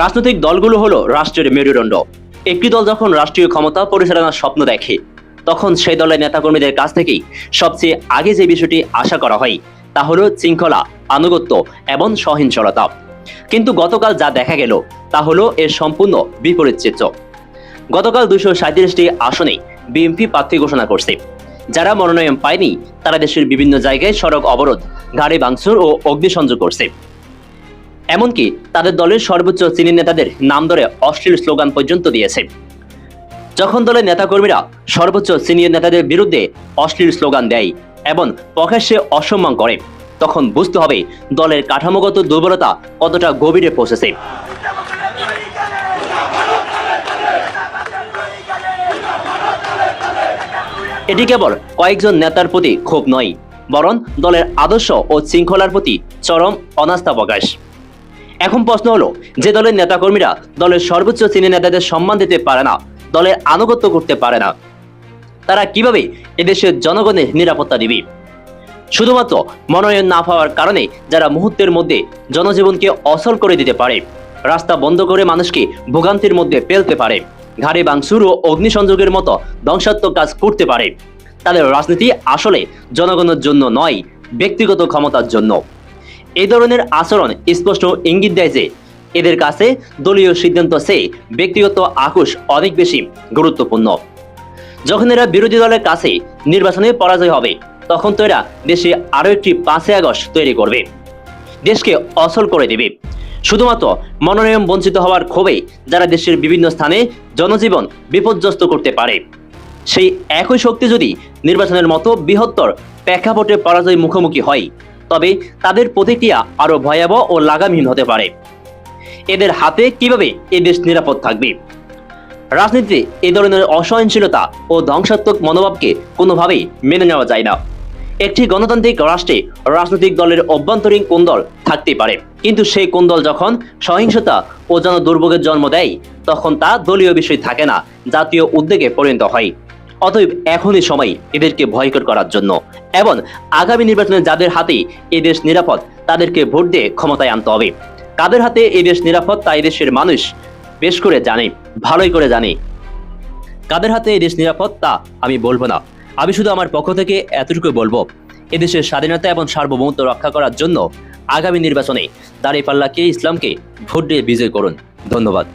রাজনৈতিক দলগুলো হলো রাষ্ট্রের মেরুদণ্ড। একটি দল যখন রাষ্ট্রীয় ক্ষমতা পরিচালনার স্বপ্ন দেখে, তখন সেই দলের নেতাকর্মীদের কাছ থেকেই সবচেয়ে আগে যে বিষয়টি আশা করা হয়, তা হলো শৃঙ্খলা, আনুগত্য এবং সহিংসলতা। কিন্তু গতকাল যা দেখা গেল, তা হলো এর সম্পূর্ণ বিপরীত চিত্র। গতকাল দুশো সাঁত্রিশটি আসনে বিএনপি প্রার্থী ঘোষণা করছে। যারা মনোনয়ন পায়নি, তারা দেশের বিভিন্ন জায়গায় সড়ক অবরোধ, গাড়ি ভাঙচুর ও অগ্নিসংযোগ করছে। এমনকি তাদের দলের সর্বোচ্চ চিনি নেতাদের নাম ধরে অশ্লীল স্লোগান পর্যন্ত দিয়েছে। যখন দলের নেতাকর্মীরা সর্বোচ্চ সিনিয়র নেতাদের বিরুদ্ধে অশ্লীল স্লোগান দেয় এবং প্রকাশ্যে অসম্মান করে, তখন বুঝতে হবে দলের কাঠামোগত দুর্বলতা কতটা গভীরে পৌঁছেছে। এটি কেবল কয়েকজন নেতার প্রতি ক্ষোভ নয়, বরং দলের আদর্শ ও শৃঙ্খলার প্রতি চরম অনাস্থা প্রকাশ। এখন প্রশ্ন হলো, যে দলের নেতাকর্মীরা দলের সর্বোচ্চ শ্রেণির নেতাদের সম্মান দিতে পারে না দলের আনুগত্য করতে পারে না, তারা কীভাবে এদেশের জনগণের নিরাপত্তা দিবে? শুধুমাত্র মনোনয়ন না পাওয়ার কারণে যারা মুহূর্তের মধ্যে জনজীবনকে অসল করে দিতে পারে, রাস্তা বন্ধ করে মানুষকে ভোগান্তির মধ্যে ফেলতে পারে, ঘাড়ে বাংসুর ও অগ্নিসংযোগের মতো ধ্বংসাত্মক কাজ করতে পারে, তাদের রাজনীতি আসলে জনগণের জন্য নয়, ব্যক্তিগত ক্ষমতার জন্য। এই ধরনের আচরণ স্পষ্ট ইঙ্গিত দেয় যে এদের কাছে দলীয় সিদ্ধান্ত সে ব্যক্তিগত আকুশ অনেক বেশি গুরুত্বপূর্ণ। যখন এরা বিরোধী দলের কাছে নির্বাচনে পরাজয় হবে, তখন তো এরা দেশে আরও একটি পাঁচই আগস্ট তৈরি করবে। দেশকে অসল করে দেবে। শুধুমাত্র মনোনয়ন বঞ্চিত হওয়ার ক্ষোভে যারা দেশের বিভিন্ন স্থানে জনজীবন বিপর্যস্ত করতে পারে। সেই একই শক্তি যদি নির্বাচনের মতো বৃহত্তর প্রেক্ষাপটে পরাজয় মুখোমুখি হয় তবে তাদের প্রতিক্রিয়া আরও ভয়াবহ ও লাগামহীন হতে পারে। এদের হাতে কীভাবে এ দেশ নিরাপদ থাকবে? রাজনীতিতে এ ধরনের অসহনশীলতা ও ধ্বংসাত্মক মনোভাবকে কোনোভাবেই মেনে নেওয়া যায় না। একটি গণতান্ত্রিক রাষ্ট্রে রাজনৈতিক দলের অভ্যন্তরীণ কোন্দল থাকতে পারে? কিন্তু সেই কোন্দল যখন সহিংসতা ও জন দুর্ভোগের জন্ম দেয়, তখন তা দলীয় বিষয় থাকে না, জাতীয় উদ্যোগে পরিণত হয়। অতএব এখনই সময় এদেরকে ভয়কর করার জন্য এবং আগামী নির্বাচনে যাদের হাতে এই দেশ নিরাপদ, তাদেরকে ভোট দিয়ে ক্ষমতায় আনতে হবে। কাদের হাতে এই দেশ নিরাপদ, তা এই দেশের মানুষ বেশ করে জানে, ভালোই করে জানে। কাদের হাতে এই দেশ নিরাপদ, তা আমি বলব না। আমি শুধু আমার পক্ষ থেকে এতটুকু বলব এদেশের স্বাধীনতা এবং সার্বভৌমত্ব রক্ষা করার জন্য আগামী নির্বাচনে দাঁড়িপাল্লাকে, ইসলামকে ভোট দিয়ে বিজয় করুন। ধন্যবাদ।